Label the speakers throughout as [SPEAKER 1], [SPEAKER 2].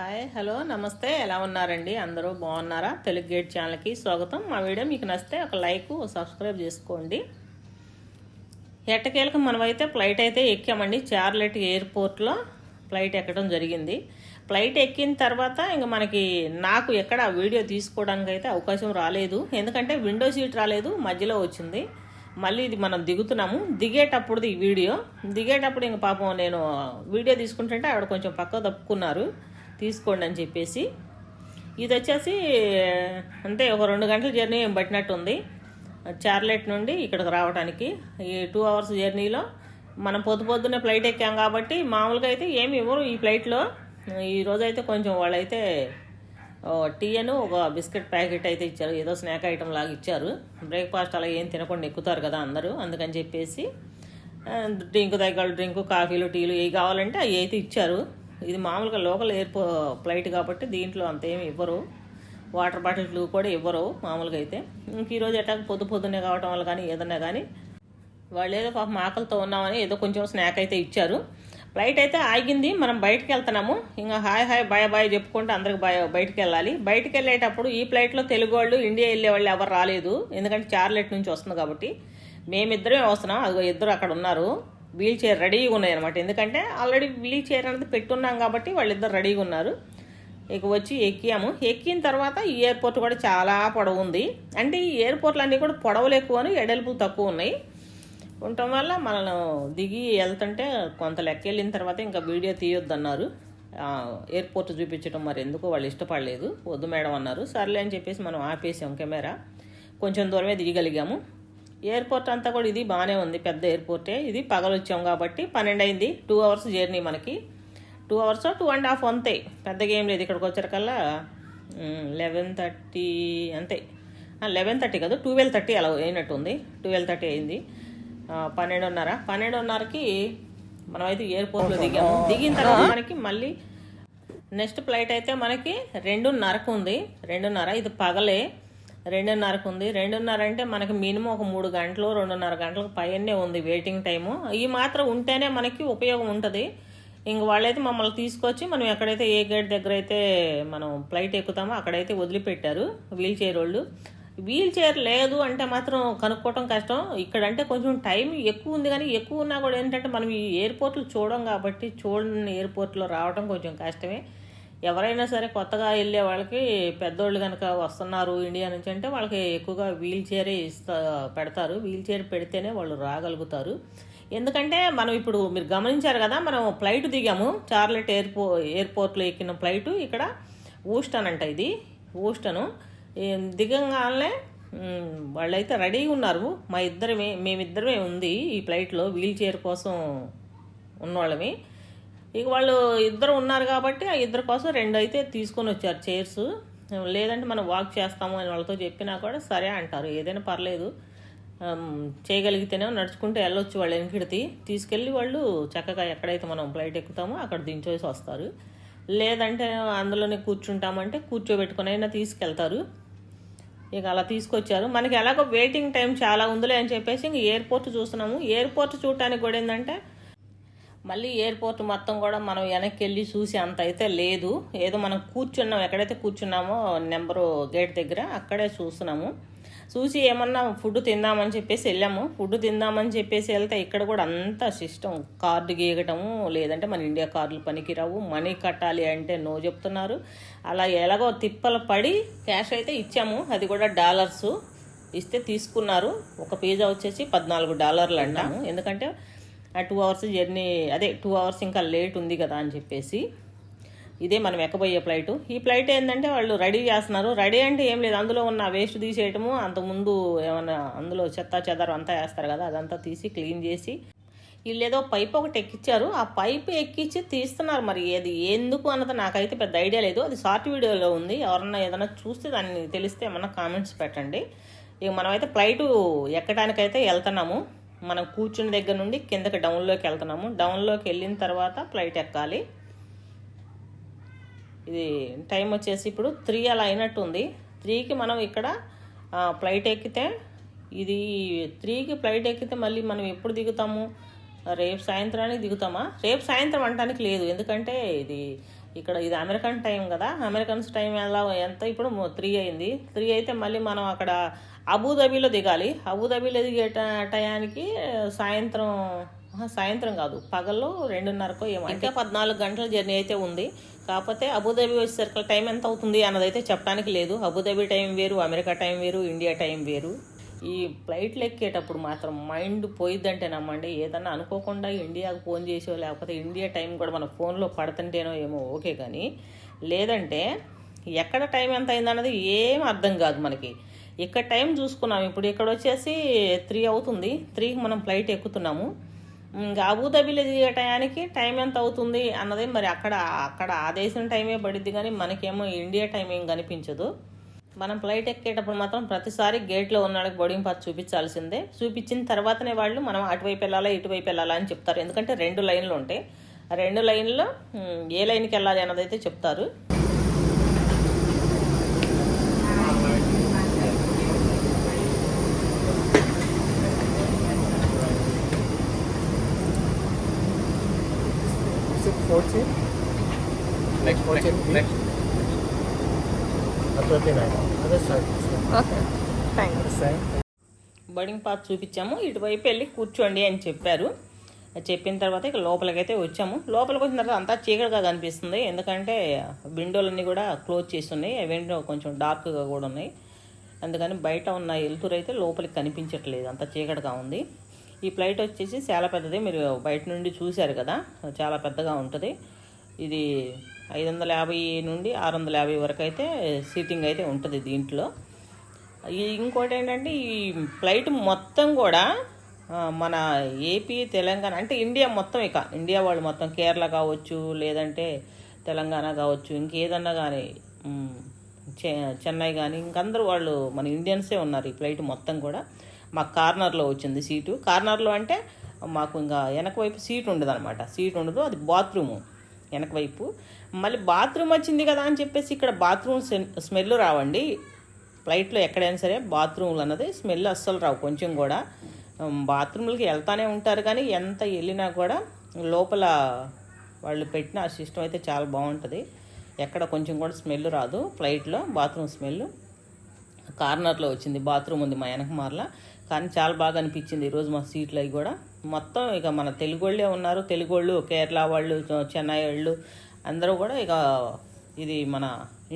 [SPEAKER 1] Hi hello నమస్తే. ఎలా ఉన్నారండి? అందరూ బాగున్నారా? తెలుగు గేట్ ఛానల్కి స్వాగతం. మా వీడియో మీకు నచ్చితే ఒక లైక్ సబ్స్క్రైబ్ చేసుకోండి. ఎట్టకేలకు మనమైతే ఫ్లైట్ అయితే ఎక్కామండి. చార్లెట్ ఎయిర్పోర్ట్లో ఫ్లైట్ ఎక్కడం జరిగింది. ఫ్లైట్ ఎక్కిన తర్వాత ఇంక మనకి నాకు ఎక్కడ వీడియో తీసుకోవడానికి అయితే అవకాశం రాలేదు. ఎందుకంటే విండో సీట్ రాలేదు మధ్యలో వచ్చింది. మళ్ళీ ఇది మనం దిగుతున్నాము. దిగేటప్పుడుది ఈ వీడియో. దిగేటప్పుడు ఇంక పాపం నేను వీడియో తీసుకుంటుంటే ఆవిడ కొంచెం పక్క తప్పుకున్నారు. తీసుకోండి అని చెప్పేసి. ఇది వచ్చేసి అంతే ఒక రెండు గంటల జర్నీ పట్టినట్టుంది చార్లెట్ నుండి ఇక్కడికి రావడానికి ఈ టూ అవర్స్ జర్నీలో మనం పొద్దు పొద్దున్నే ఫ్లైట్ ఎక్కాం కాబట్టి మామూలుగా అయితే ఏమి ఇవ్వరు ఈ ఫ్లైట్లో. ఈ అయితే కొంచెం వాళ్ళైతే టీ అని ఒక బిస్కెట్ ప్యాకెట్ అయితే ఇచ్చారు. ఏదో స్నాక్ ఐటమ్ లాగా ఇచ్చారు. బ్రేక్ఫాస్ట్ అలా ఏం తినకుండా ఎక్కుతారు కదా అందరూ. అందుకని చెప్పేసి డ్రింక్ దగ్గర డ్రింకు కాఫీలు టీలు ఏవి కావాలంటే అవి అయితే ఇచ్చారు. ఇది మామూలుగా లోకల్ ఎయిర్పో ఫ్లైట్ కాబట్టి దీంట్లో అంత ఏమి ఇవ్వరు. వాటర్ బాటిల్లు కూడా ఇవ్వరు మామూలుగా అయితే. ఇంక ఈరోజు ఎట్టా పొద్దు పొద్దున్నే కావటం వల్ల కానీ ఏదన్నా కానీ వాళ్ళు ఏదో పాపం ఆకలితో ఉన్నామని ఏదో కొంచెం స్నాక్ అయితే ఇచ్చారు. ఫ్లైట్ అయితే ఆగింది మనం బయటకు వెళ్తున్నాము. ఇంకా హాయ్ హాయ్ బాయ్ బాయ్ చెప్పుకుంటూ అందరికి బాయ్ బయటికి వెళ్ళాలి. బయటికి వెళ్ళేటప్పుడు ఈ ఫ్లైట్లో తెలుగు వాళ్ళు ఇండియా వెళ్ళే వాళ్ళు ఎవరు రాలేదు. ఎందుకంటే చార్లెట్ నుంచి వస్తుంది కాబట్టి. మేమిద్దరమే వస్తున్నాం. అదిగో ఇద్దరు అక్కడ ఉన్నారు. వీల్ చైర్ రెడీగా ఉన్నాయి అనమాట ఎందుకంటే ఆల్రెడీ వీల్ చైర్ అనేది పెట్టున్నాం కాబట్టి వాళ్ళిద్దరు రెడీగా ఉన్నారు. ఇక వచ్చి ఎక్కాము. ఎక్కిన తర్వాత ఈ ఎయిర్పోర్ట్ కూడా చాలా పొడవు ఉంది. అంటే ఈ ఎయిర్పోర్ట్లు అన్నీ కూడా పొడవలు ఎక్కువను ఎడల్పు తక్కువ ఉన్నాయి. ఉండటం వల్ల మనం దిగి వెళ్తుంటే కొంత లెక్క వెళ్ళిన తర్వాత ఇంకా వీడియో తీయొద్దన్నారు. అన్నారు ఎయిర్పోర్ట్ చూపించడం మరి ఎందుకో వాళ్ళు ఇష్టపడలేదు. వద్దు మేడం అన్నారు. సర్లే అని చెప్పేసి మనం ఆపేసాం కెమెరా. కొంచెం దూరమే దిగగలిగాము. ఎయిర్పోర్ట్ అంతా కూడా ఇది బాగానే ఉంది పెద్ద ఎయిర్పోర్టే ఇది పగలు వచ్చాం కాబట్టి పన్నెండు అయింది టూ అవర్స్ జర్నీ మనకి two hours two and half అంతే. పెద్దగా ఏం లేదు ఇక్కడికి వచ్చేకల్లా లెవెన్ థర్టీ అంతే. లెవెన్ థర్టీ కాదు ట్వెల్వ్ థర్టీ అలా అయినట్టుంది. ట్వెల్వ్ థర్టీ అయింది. పన్నెండున్నర. పన్నెండున్నరకి మనమైతే ఎయిర్పోర్ట్లో దిగాము. దిగిన తర్వాత మనకి మళ్ళీ నెక్స్ట్ ఫ్లైట్ అయితే మనకి రెండున్నరకు ఉంది. రెండున్నర ఇది పగలే. రెండున్నరకు ఉంది. రెండున్నర అంటే మనకి మినిమం ఒక మూడు గంటలు రెండున్నర గంటలకు పైనే ఉంది వెయిటింగ్ టైము. ఈ మాత్రం ఉంటేనే మనకి ఉపయోగం ఉంటుంది. ఇంక వాళ్ళైతే మమ్మల్ని తీసుకొచ్చి మనం ఎక్కడైతే ఏ గేట్ దగ్గర అయితే మనం ఫ్లైట్ ఎక్కుతామో అక్కడైతే వదిలిపెట్టారు వీల్ చైర్ వాళ్ళు వీల్ చైర్ లేదు అంటే మాత్రం కనుక్కోవటం కష్టం. ఇక్కడ అంటే కొంచెం టైం ఎక్కువ ఉంది కానీ ఎక్కువ ఉన్నా కూడా ఏంటంటే మనం ఈ ఎయిర్పోర్ట్లు చూడం కాబట్టి చూడని ఎయిర్పోర్ట్లో రావడం కొంచెం కష్టమే. ఎవరైనా సరే కొత్తగా వెళ్ళే వాళ్ళకి పెద్దోళ్ళు కనుక వస్తున్నారు ఇండియా నుంచి అంటే వాళ్ళకి ఎక్కువగా వీల్ చైరే ఇస్తా పెడతారు. వీల్ చైర్ పెడితేనే వాళ్ళు రాగలుగుతారు. ఎందుకంటే మనం ఇప్పుడు మీరు గమనించారు కదా మనం ఫ్లైట్ దిగాము. చార్లెట్ ఎయిర్పో ఎయిర్పోర్ట్లో ఎక్కిన ఫ్లైట్ ఇక్కడ ఊస్టన్ అంట ఇది. ఊస్టను. దిగంగానే వాళ్ళైతే రెడీగా ఉన్నారు. మా ఇద్దరమే మేమిద్దరమే ఉంది ఈ ఫ్లైట్లో వీల్ చైర్ కోసం ఉన్నవాళ్ళమే ఇక వాళ్ళు ఇద్దరు ఉన్నారు కాబట్టి ఆ ఇద్దరు కోసం రెండు అయితే తీసుకొని వచ్చారు చైర్స్ లేదంటే మనం వాక్ చేస్తాము అని వాళ్ళతో చెప్పినా కూడా సరే అంటారు. ఏదైనా పర్లేదు. చేయగలిగితేనే నడుచుకుంటూ వెళ్ళొచ్చు వాళ్ళు వెనకిడితే తీసుకెళ్ళి వాళ్ళు చక్కగా ఎక్కడైతే మనం ఫ్లైట్ ఎక్కుతామో అక్కడ దించేసి వస్తారు. లేదంటే అందులోనే కూర్చుంటామంటే కూర్చోబెట్టుకుని అయినా తీసుకెళ్తారు. ఇక అలా తీసుకొచ్చారు. మనకి ఎలాగో వెయిటింగ్ టైం చాలా ఉందిలే అని చెప్పేసి ఇంక ఎయిర్పోర్ట్ చూస్తున్నాము. ఎయిర్పోర్ట్ చూడటానికి కూడా ఏంటంటే మళ్ళీ ఎయిర్పోర్ట్ మొత్తం కూడా మనం వెనక్కి వెళ్ళి చూసి అంత అయితే లేదు. ఏదో మనం కూర్చున్నాం ఎక్కడైతే కూర్చున్నామో నెంబరు గేట్ దగ్గర అక్కడే చూస్తున్నాము. చూసి ఏమన్నా ఫుడ్ తిందామని చెప్పేసి వెళ్ళాము. ఫుడ్ తిందామని చెప్పేసి వెళ్తే ఇక్కడ కూడా అంత సిస్టమ్ కార్డు గీయటము లేదంటే మన ఇండియా కార్డులు పనికిరావు. మనీ కట్టాలి అంటే నో చెప్తున్నారు. అలా ఎలాగో తిప్పలు పడి క్యాష్ అయితే ఇచ్చాము. అది కూడా డాలర్స్ ఇస్తే తీసుకున్నారు. ఒక పిజ్జా వచ్చేసి పద్నాలుగు డాలర్లు అంటాము ఎందుకంటే ఆ టూ అవర్స్ జర్నీ అదే టూ అవర్స్ ఇంకా లేట్ ఉంది కదా అని చెప్పేసి ఇదే మనం ఎక్కబోయే ఫ్లైట్. ఈ ఫ్లైట్ ఏంటంటే వాళ్ళు రెడీ చేస్తున్నారు. రెడీ అంటే ఏం లేదు. అందులో ఉన్న వేస్ట్ తీసేయటము అంతకుముందు ఏమైనా అందులో చెత్త చెదరం అంతా వేస్తారు కదా అదంతా తీసి క్లీన్ చేసి వీళ్ళు ఏదో పైప్ ఒకటి ఎక్కిచ్చారు. ఆ పైప్ ఎక్కించి తీస్తున్నారు మరి ఏది ఎందుకు అన్నది నాకైతే పెద్ద ఐడియా లేదు. అది షార్ట్ వీడియోలో ఉంది. ఎవరన్నా ఏదైనా చూస్తే దాన్ని తెలిస్తే ఏమన్నా కామెంట్స్ పెట్టండి. ఇక మనమైతే ఫ్లైట్ ఎక్కడానికైతే వెళ్తున్నాము. మనం కూర్చుని దగ్గర నుండి కిందకి డౌన్లోకి వెళ్తున్నాము. డౌన్లోకి వెళ్ళిన తర్వాత ఫ్లైట్ ఎక్కాలి. ఇది టైం వచ్చేసి ఇప్పుడు త్రీ అలా అయినట్టు ఉంది. త్రీకి మనం ఇక్కడ ఫ్లైట్ ఎక్కితే ఇది త్రీకి ఫ్లైట్ ఎక్కితే మళ్ళీ మనం ఎప్పుడు దిగుతాము? రేపు సాయంత్రానికి దిగుతామా? రేపు సాయంత్రం అనడానికి లేదు. ఎందుకంటే ఇది ఇక్కడ ఇది అమెరికన్ టైం కదా. అమెరికన్స్ టైం ఎలా ఎంత? ఇప్పుడు త్రీ అయింది. త్రీ అయితే మళ్ళీ మనం అక్కడ అబుదాబీలో దిగాలి. అబుదాబీలో దిగే ట- టయానికి సాయంత్రం సాయంత్రం కాదు పగల్లో రెండున్నరకు ఏమో. ఇంకా పద్నాలుగు గంటల జర్నీ అయితే ఉంది. కాకపోతే అబుదాబీ వచ్చేసరికి టైం ఎంత అవుతుంది అన్నదైతే చెప్పడానికి లేదు. అబుదాబీ టైం వేరు అమెరికా టైం వేరు ఇండియా టైం వేరు. ఈ ఫ్లైట్లు ఎక్కేటప్పుడు మాత్రం మైండ్ పోయిద్దంటే నమ్మండి. ఏదన్నా అనుకోకుండా ఇండియాకు ఫోన్ చేసో లేకపోతే ఇండియా టైం కూడా మన ఫోన్లో పడుతుంటేనో ఏమో ఓకే కానీ లేదంటే ఎక్కడ టైం ఎంత అయిందన్నది ఏం అర్థం కాదు మనకి. ఇక్కడ టైం చూసుకున్నాం. ఇప్పుడు ఇక్కడ వచ్చేసి త్రీ అవుతుంది. త్రీకి మనం ఫ్లైట్ ఎక్కుతున్నాము. ఇంకా అబుదాబీలో దిగే టయానికి టైం ఎంత అవుతుంది అన్నది మరి అక్కడ అక్కడ ఆ దేశం టైమే పడిద్ది కానీ మనకేమో ఇండియా టైం ఏం కనిపించదు. మనం ఫ్లైట్ ఎక్కేటప్పుడు మాత్రం ప్రతిసారి గేట్లో ఉన్న వాళ్ళకి బోర్డింగ్ పాస్ చూపించాల్సిందే. చూపించిన తర్వాతనే వాళ్ళు మనం అటువైపు వెళ్ళాలా ఇటువైపు వెళ్ళాలా అని చెప్తారు. ఎందుకంటే రెండు లైన్లు ఉంటాయి. రెండు లైన్లో ఏ లైన్కి వెళ్ళాలి అన్నదైతే చెప్తారు.
[SPEAKER 2] Next,
[SPEAKER 3] 14
[SPEAKER 2] next,
[SPEAKER 3] B?
[SPEAKER 2] next.
[SPEAKER 3] Or 29? Other side.
[SPEAKER 4] Okay thank
[SPEAKER 3] The same?
[SPEAKER 1] Boarding pass చూపించాము. ఇటువైపు వెళ్ళి కూర్చోండి అని చెప్పారు. చెప్పిన తర్వాత ఇక లోపలికైతే వచ్చాము. లోపలికి వచ్చిన తర్వాత అంతా చీకటిగా కనిపిస్తుంది. ఎందుకంటే విండోలన్నీ కూడా క్లోజ్ చేసి ఉన్నాయి ఆ విండో కొంచెం డార్క్గా కూడా ఉన్నాయి. అందుకని బయట ఉన్న వెలుతురు అయితే లోపలికి కనిపించట్లేదు. అంత చీకటిగా ఉంది. ఈ ఫ్లైట్ వచ్చేసి చాలా పెద్దది. మీరు బయట నుండి చూశారు కదా. చాలా పెద్దగా ఉంటుంది. ఇది ఐదు వందల యాభై నుండి ఆరు వందల యాభై వరకు అయితే సీటింగ్ అయితే ఉంటుంది దీంట్లో. ఇంకోటి ఏంటంటే ఈ ఫ్లైట్ మొత్తం కూడా మన ఏపీ తెలంగాణ అంటే ఇండియా మొత్తం ఇక. ఇండియా వాళ్ళు మొత్తం కేరళ కావచ్చు లేదంటే తెలంగాణ కావచ్చు ఇంకేదన్నా కానీ చె చెన్నై కానీ ఇంకందరూ వాళ్ళు మన ఇండియన్సే ఉన్నారు ఈ ఫ్లైట్ మొత్తం కూడా. మాకు కార్నర్లో వచ్చింది సీటు. కార్నర్లో అంటే మాకు ఇంకా వెనక వైపు సీట్ ఉండదు అనమాట సీట్ ఉండదు అది బాత్రూము. వెనక వైపు. మళ్ళీ బాత్రూమ్ వచ్చింది కదా అని చెప్పేసి ఇక్కడ బాత్రూమ్ స్మెల్ రావండి. ఫ్లైట్లో ఎక్కడైనా సరే బాత్రూమ్లు అన్నది స్మెల్ అస్సలు రావు కొంచెం కూడా. బాత్రూమ్లకి వెళ్తానే ఉంటారు కానీ ఎంత వెళ్ళినా కూడా లోపల వాళ్ళు పెట్టిన ఆ సిస్టమ్ అయితే చాలా బాగుంటుంది. ఎక్కడ కొంచెం కూడా స్మెల్ రాదు. ఫ్లైట్లో బాత్రూమ్ స్మెల్ కార్నర్లో వచ్చింది బాత్రూమ్ ఉంది మా వెనక మార్ల కానీ చాలా బాగా అనిపించింది ఈరోజు మా సీట్లు అవి కూడా. మొత్తం ఇక మన తెలుగు వాళ్ళే ఉన్నారు. తెలుగు వాళ్ళు కేరళ వాళ్ళు చెన్నై వాళ్ళు అందరూ కూడా ఇక ఇది మన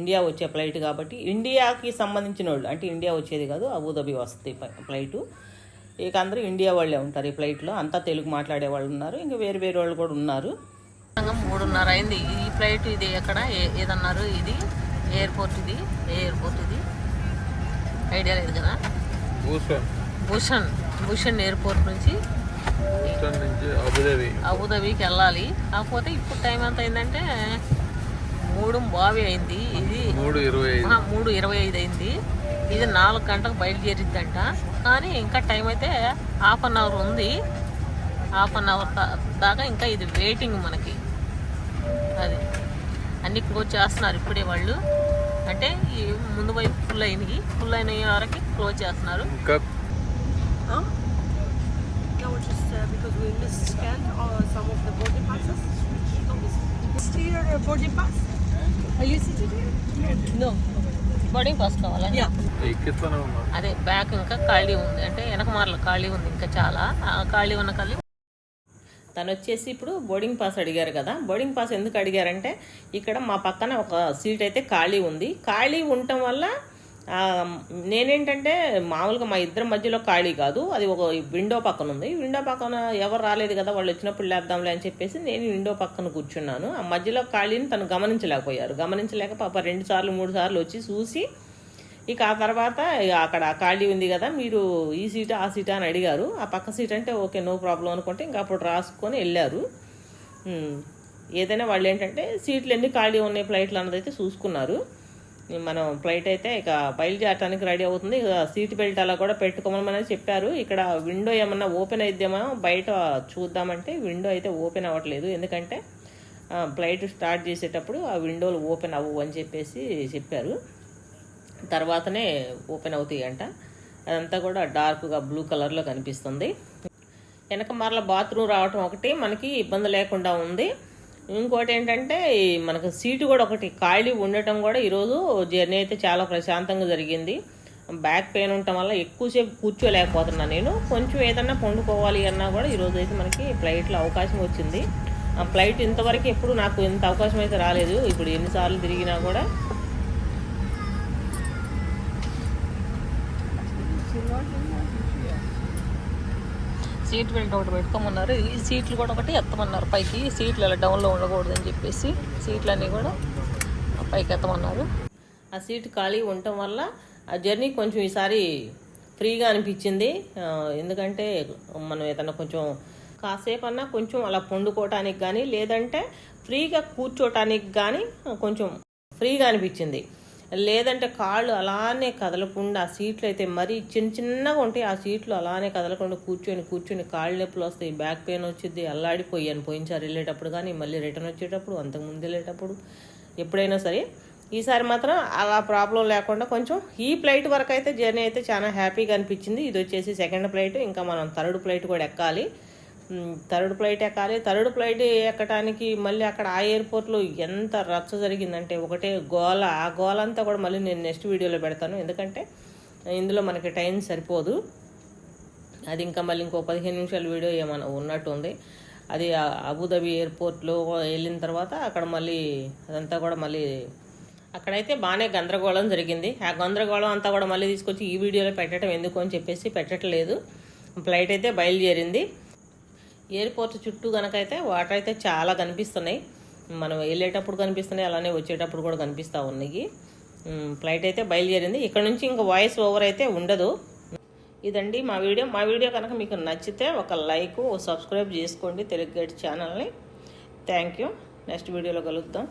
[SPEAKER 1] ఇండియా వచ్చే ఫ్లైట్ కాబట్టి ఇండియాకి సంబంధించిన వాళ్ళు అంటే ఇండియా వచ్చేది కాదు అబుదాబి వస్తుంది ఫ్లైటు. ఇక అందరూ ఇండియా వాళ్ళే ఉంటారు ఈ ఫ్లైట్లో. అంతా తెలుగు మాట్లాడే వాళ్ళు ఉన్నారు. ఇంకా వేరు వేరే వాళ్ళు కూడా ఉన్నారు. మూడున్నర అయింది. ఈ ఫ్లైట్ ఇది ఎక్కడ? ఏదన్నారు ఇది? ఎయిర్పోర్ట్ ఇది? ఏ ఎయిర్పోర్ట్ ఇది? ఐడియా లేదు కదా?
[SPEAKER 2] భూషణ్.
[SPEAKER 1] భూషణ్. భూషణ్ ఎయిర్పోర్ట్ నుంచి
[SPEAKER 2] అబుదాబి.
[SPEAKER 1] అబుదాబీకి వెళ్ళాలి. కాకపోతే ఇప్పుడు టైం ఎంత అయిందంటే మూడు బావి అయింది. ఇది
[SPEAKER 2] మూడు ఇరవై ఐదు.
[SPEAKER 1] ఆ, మూడు ఇరవై ఐదు అయింది. ఇది నాలుగు గంటలకు బయలుదేరిద్దంట. కానీ ఇంకా టైం అయితే హాఫ్ అన్ అవర్ ఉంది. హాఫ్ అన్ అవర్ దాకా ఇంకా ఇది వెయిటింగ్ మనకి. అది. అన్ని క్లోజ్ చేస్తున్నారు ఇప్పుడే వాళ్ళు. అంటే ఈ ముందు వైపు ఫుల్ అయినవి. ఫుల్ అయిన వరకు క్లోజ్ చేస్తున్నారు.
[SPEAKER 5] బోర్డింగ్ uh, uh,
[SPEAKER 1] అదే బ్యాక్ ఇంకా ఖాళీ ఉంది. అంటే వెనక మార్లు ఖాళీ ఉంది ఇంకా చాలా. ఖాళీ ఉన్న ఖాళీ తను వచ్చేసి ఇప్పుడు బోర్డింగ్ పాస్ అడిగారు కదా. బోర్డింగ్ పాస్ ఎందుకు అడిగారంటే ఇక్కడ మా పక్కన ఒక సీట్ అయితే ఖాళీ ఉంది. ఖాళీ ఉండటం వల్ల నేనేంటంటే మామూలుగా మా ఇద్దరి మధ్యలో ఖాళీ కాదు. అది ఒక విండో పక్కన ఉంది. విండో పక్కన ఎవరు రాలేదు కదా వాళ్ళు వచ్చినప్పుడు లేద్దాంలే అని చెప్పేసి నేను విండో పక్కన కూర్చున్నాను. ఆ మధ్యలో ఖాళీని తను గమనించలేకపోయారు. గమనించలేక పాప రెండు సార్లు మూడు సార్లు వచ్చి చూసి ఇక ఆ తర్వాత ఇక అక్కడ ఖాళీ ఉంది కదా మీరు ఈ సీటా ఆ సీటా అని అడిగారు. ఆ పక్క సీట్ అంటే ఓకే నో ప్రాబ్లం అనుకుంటే ఇంకా అప్పుడు రాసుకొని వెళ్ళారు. ఏదైనా వాళ్ళు ఏంటంటే సీట్లు ఎన్ని ఖాళీ ఉన్నాయి ఫ్లైట్లు అన్నది అయితే చూసుకున్నారు. మనం ఫ్లైట్ అయితే ఇక బయలుదేరటానికి రెడీ అవుతుంది. ఇక సీట్ బెల్ట్ అలా కూడా పెట్టుకోమని చెప్పారు. ఇక్కడ విండో ఏమన్నా ఓపెన్ అయిద్దామా బయట చూద్దామంటే విండో అయితే ఓపెన్ అవ్వట్లేదు. ఎందుకంటే ఫ్లైట్ స్టార్ట్ చేసేటప్పుడు ఆ విండోలు ఓపెన్ అవ్వవు అని చెప్పేసి చెప్పారు. తర్వాతనే ఓపెన్ అవుతాయి అంట అదంతా కూడా డార్క్గా బ్లూ కలర్లో కనిపిస్తుంది. వెనక మరల బాత్రూమ్ రావటం ఒకటి మనకి ఇబ్బంది లేకుండా ఉంది. ఇంకోటి ఏంటంటే మనకు సీటు కూడా ఒకటి ఖాళీ ఉండటం కూడా ఈరోజు జర్నీ అయితే చాలా ప్రశాంతంగా జరిగింది. బ్యాక్ పెయిన్ ఉండటం వల్ల ఎక్కువసేపు కూర్చోలేకపోతున్నా నేను. కొంచెం ఏదన్నా పండుకోవాలి అన్నా కూడా ఈరోజు అయితే మనకి ఫ్లైట్లో అవకాశం వచ్చింది. ఆ ఫ్లైట్ ఇంతవరకు ఎప్పుడు నాకు ఇంత అవకాశం అయితే రాలేదు. ఇప్పుడు ఎన్నిసార్లు తిరిగినా కూడా
[SPEAKER 4] సీట్ బెల్ట్ ఒకటి పెట్టుకోమన్నారు. ఈ సీట్లు కూడా ఒకటి ఎత్తమన్నారు. పైకి సీట్లు అలా డౌన్లో ఉండకూడదు అని చెప్పేసి సీట్లన్నీ కూడా పైకి ఎత్తమన్నారు.
[SPEAKER 1] ఆ సీట్ ఖాళీ ఉండటం వల్ల ఆ జర్నీ కొంచెం ఈసారి ఫ్రీగా అనిపించింది. ఎందుకంటే మనం ఏదన్నా కొంచెం కాసేపు అన్నా కొంచెం అలా పండుకోవటానికి కానీ లేదంటే ఫ్రీగా కూర్చోటానికి కానీ కొంచెం ఫ్రీగా అనిపించింది. లేదంటే కాళ్ళు అలానే కదలకుండా ఆ సీట్లు అయితే మరీ చిన్న చిన్నగా ఉంటాయి ఆ సీట్లు అలానే కదలకుండా కూర్చొని కూర్చొని కాళ్ళు నొప్పులు వస్తాయి బ్యాక్ పెయిన్ వచ్చింది అల్లాడిపోయాను పోయినసారి వెళ్ళేటప్పుడు కానీ మళ్ళీ రిటర్న్ వచ్చేటప్పుడు అంతకుముందు వెళ్ళేటప్పుడు ఎప్పుడైనా సరే ఈసారి మాత్రం అలా ప్రాబ్లం లేకుండా కొంచెం ఈ ఫ్లైట్ వరకు అయితే జర్నీ అయితే చాలా హ్యాపీగా అనిపించింది. ఇది వచ్చేసి సెకండ్ ఫ్లైట్ ఇంకా మనం థర్డ్ ఫ్లైట్ కూడా ఎక్కాలి. థర్డ్ ఫ్లైట్ ఎక్కాలి. థర్డ్ ఫ్లైట్ ఎక్కడానికి మళ్ళీ అక్కడ ఆ ఎయిర్పోర్ట్లో ఎంత రచ్చ జరిగిందంటే ఒకటే గోల. ఆ గోల అంతా కూడా మళ్ళీ నేను నెక్స్ట్ వీడియోలో పెడతాను. ఎందుకంటే ఇందులో మనకి టైం సరిపోదు. అది ఇంకా మళ్ళీ ఇంకో పదిహేను నిమిషాల వీడియో ఏమైనా ఉన్నట్టు ఉంది అది అబుదాబి ఎయిర్పోర్ట్లో వెళ్ళిన తర్వాత అక్కడ మళ్ళీ అదంతా కూడా మళ్ళీ అక్కడైతే బాగానే గందరగోళం జరిగింది. ఆ గందరగోళం అంతా కూడా మళ్ళీ తీసుకొచ్చి ఈ వీడియోలో పెట్టడం ఎందుకు అని చెప్పేసి పెట్టట్లేదు. ఫ్లైట్ అయితే బయలుదేరింది. ఎయిర్పోర్ట్ చుట్టూ కనుకైతే వాటర్ అయితే చాలా కనిపిస్తున్నాయి. మనం వెళ్ళేటప్పుడు కనిపిస్తున్నాయి అలానే వచ్చేటప్పుడు కూడా కనిపిస్తూ ఉన్నాయి. ఫ్లైట్ అయితే బయలుదేరింది. ఇక్కడ నుంచి ఇంకా వాయిస్ ఓవర్ అయితే ఉండదు. ఇదండి మా వీడియో. మా వీడియో కనుక మీకు నచ్చితే ఒక లైక్ ఓ సబ్స్క్రైబ్ చేసుకోండి. తెలుగు గైడ్ ఛానల్ని. Thank you. నెక్స్ట్ వీడియోలో కలుద్దాం.